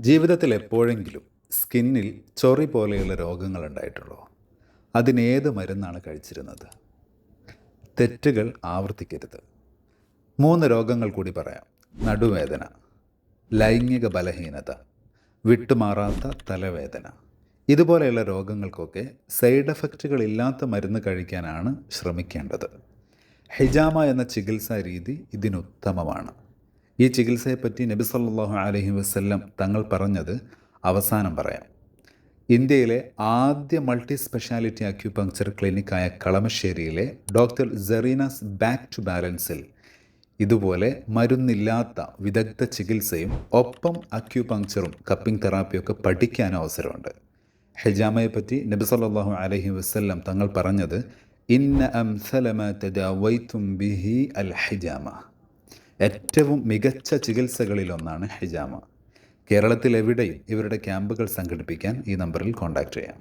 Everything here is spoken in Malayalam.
ജീവിതത്തിൽ എപ്പോഴെങ്കിലും സ്കിന്നിൽ ചൊറി പോലെയുള്ള രോഗങ്ങൾ ഉണ്ടായിട്ടുള്ളോ. അതിനേത് മരുന്നാണ് കഴിച്ചിരുന്നത്? തെറ്റുകൾ ആവർത്തിക്കരുത്. മൂന്ന് രോഗങ്ങൾ കൂടി പറയാം. നടുവേദന ലൈംഗിക ബലഹീനത വിട്ടുമാറാത്ത തലവേദന. ഇതുപോലെയുള്ള രോഗങ്ങൾക്കൊക്കെ സൈഡ് എഫക്റ്റുകൾ ഇല്ലാത്ത മരുന്ന് കഴിക്കാനാണ് ശ്രമിക്കേണ്ടത്. ഹിജാമ എന്ന ചികിത്സാ രീതി ഇതിനുത്തമമാണ്. ഈ ചികിത്സയെപ്പറ്റി നബി സല്ലാഹു അലഹി വസ്ല്ലം തങ്ങൾ പറഞ്ഞത് അവസാനം പറയാം. ഇന്ത്യയിലെ ആദ്യ മൾട്ടി സ്പെഷ്യാലിറ്റി അക്യുപങ്ക്ചർ ക്ലിനിക്കായ കളമശ്ശേരിയിലെ ഡോക്ടർ സെറീനാസ് ബാക്ക് ടു ബാലൻസിൽ ഇതുപോലെ മരുന്നില്ലാത്ത വിദഗ്ധ ചികിത്സയും ഒപ്പം അക്യുപങ്ക്ചറും കപ്പിംഗ് തെറാപ്പിയൊക്കെ പഠിക്കാൻ അവസരമുണ്ട്. ഹെജാമയെപ്പറ്റി നബി സല്ലാഹു അലഹി വസ്ല്ലം തങ്ങൾ പറഞ്ഞത് ഇന്ന അംസലമ തദാവൈത്തും ബിഹി അൽ ഹിജാമ. ഏറ്റവും മികച്ച ചികിത്സകളിലൊന്നാണ് ഹിജാമ. കേരളത്തിലെവിടെയും ഇവരുടെ ക്യാമ്പുകൾ സംഘടിപ്പിക്കാൻ ഈ നമ്പറിൽ കോൺടാക്റ്റ് ചെയ്യാം.